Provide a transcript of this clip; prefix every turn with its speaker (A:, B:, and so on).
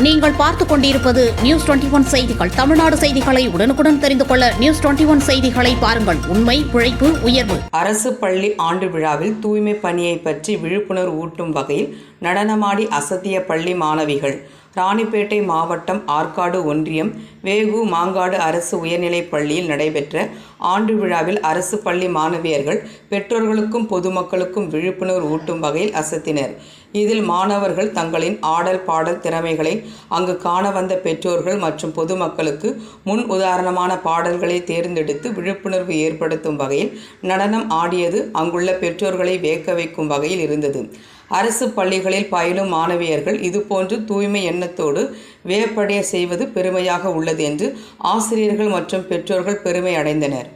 A: நீங்கள் பார்த்துக் கொண்டிருப்பது நியூஸ் டுவெண்டி ஒன் செய்திகள். தமிழ்நாடு செய்திகளை உடனுக்குடன் தெரிந்து கொள்ள நியூஸ் டுவெண்டி ஒன் செய்திகளை பாருங்கள். உண்மை உழைப்பு உயர்வு.
B: அரசு பள்ளி ஆண்டு விழாவில் தூய்மை பணியை பற்றி விழிப்புணர்வு ஊட்டும் வகையில் நடனமாடி அசத்திய பள்ளி மாணவிகள். ராணிப்பேட்டை மாவட்டம் ஆற்காடு ஒன்றியம் வேகு மாங்காடு அரசு உயர்நிலைப் பள்ளியில் நடைபெற்ற ஆண்டு விழாவில் அரசு பள்ளி மாணவியர்கள் பெற்றோர்களுக்கும் பொதுமக்களுக்கும் விழிப்புணர்வு ஊட்டும் வகையில் அசத்தினர். இதில் மாணவர்கள் தங்களின் ஆடல் பாடல் திறமைகளை அங்கு காண வந்த பெற்றோர்கள் மற்றும் பொதுமக்களுக்கு முன் உதாரணமான பாடல்களை தேர்ந்தெடுத்து விழிப்புணர்வு ஏற்படுத்தும் வகையில் நடனம் ஆடியது அங்குள்ள பெற்றோர்களை வேக்க வைக்கும் வகையில் இருந்தது. அரசு பள்ளிகளில் பயிலும் மாணவியர்கள் இதுபோன்று தூய்மை எண்ணத்தோடு வியப்படைய செய்வது பெருமையாக உள்ளது என்று ஆசிரியர்கள் மற்றும் பெற்றோர்கள் பெருமை அடைந்தனர்.